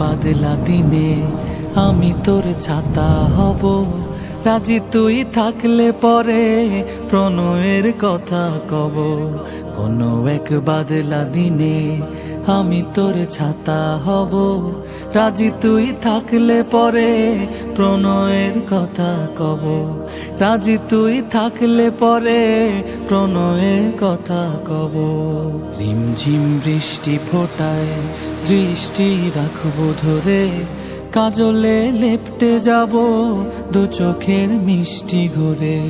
বাদলা দিনে আমি তোর ছাতা হব। রাজি তুই থাকলে পরে প্রণয়ের কথা কব। কোনো এক বাদলা দিনে আমি তোর ছাতা হব। রাজি তুই থাকলে পরে প্রণয়ের কথা কব। রাজি তুই থাকলে পরে প্রণয়ের কথা কব। রিমঝিম বৃষ্টি ফোটায়, দৃষ্টি রাখব ধরে। কাজলে লেপটে যাব দু চোখের মিষ্টি ঘুরে।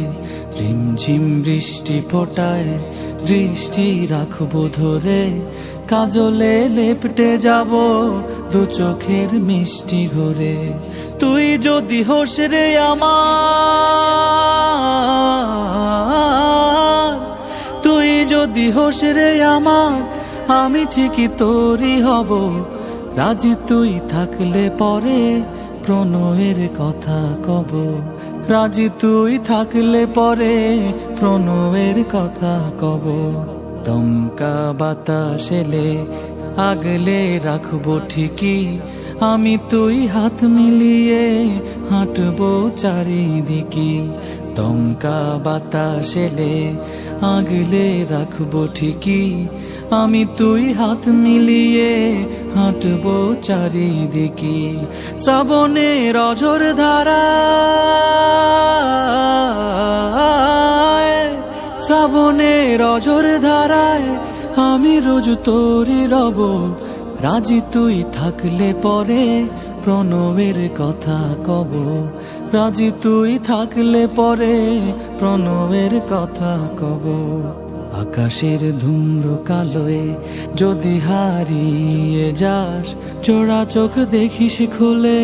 রিমঝিম বৃষ্টি ফোটায়, দৃষ্টি রাখব ধরে। কাজলে লেপটে যাব দু চোখের মিষ্টি ঘুরে। তুই যদি হোস রে আমার, তুই যদি হোস রে আমার, আমি ঠিকই তোরই হব। রাজি তুই থাকলে পরে প্রণয়ের কথা কব। রাজি তুই থাকলে পরে প্রণয়ের কথা কব। দমকা বাতাস এলে আগলে রাখব ঠিকই। আমি তুই হাত মিলিয়ে হাঁটবো চারিদিকে। দমকা বাতাস এলে আগলে রাখব ঠিকই। আমি তুই হাত মিলিয়ে হাঁটবো চারিদিকে। শ্রাবণে রজর ধারা শ্রাবণে রজর ধারায় আমি রোজ তোরি রব। রাজি তুই থাকলে পরে প্রণবের কথা কব। রাজি তুই থাকলে পরে প্রণবের কথা কব। আকাশের ধূম্র কালোয় যদি হারিয়ে যাস, চোরা চোখ দেখিস খুলে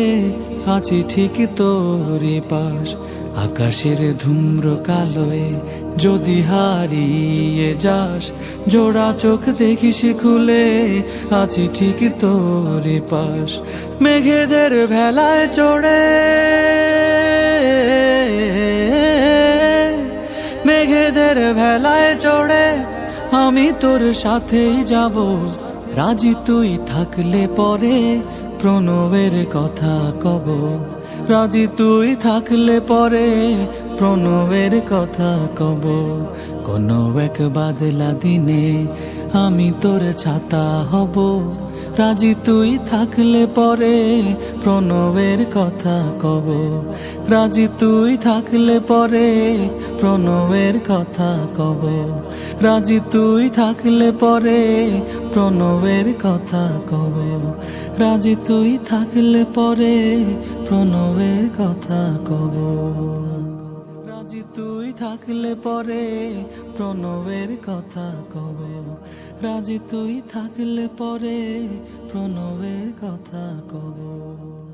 আছি ঠিক তোরে পাশ। আকাশের ধূম্র কালোয় যদি হারিয়ে যাস, জোড়া চোখ দেখিস খুলে, আছি ঠিক তোরে পাশ। মেঘেদের ভেলায় চড়ে, মেঘেদের ভেলায় চড়ে, আমি তোর সাথেই যাব। রাজি তুই থাকলে পরে প্রণবের কথা কব। রাজি তুই থাকলে পরে প্রণবের কথা কব। কোনো এক বাদলা দিনে আমি তোর ছাতা হব। রাজি তুই থাকলে পরে প্রণবের কথা কব। রাজি তুই থাকলে পরে প্রণবের কথা কব। রাজি তুই থাকলে পরে প্রণবের কথা কব। রাজি তুই থাকলে পরে প্রণবের কথা কব। রাজি তুই থাকলে পরে প্রণবের কথা কব। রাজি তুই থাকলে পরে প্রণবের কথা কব।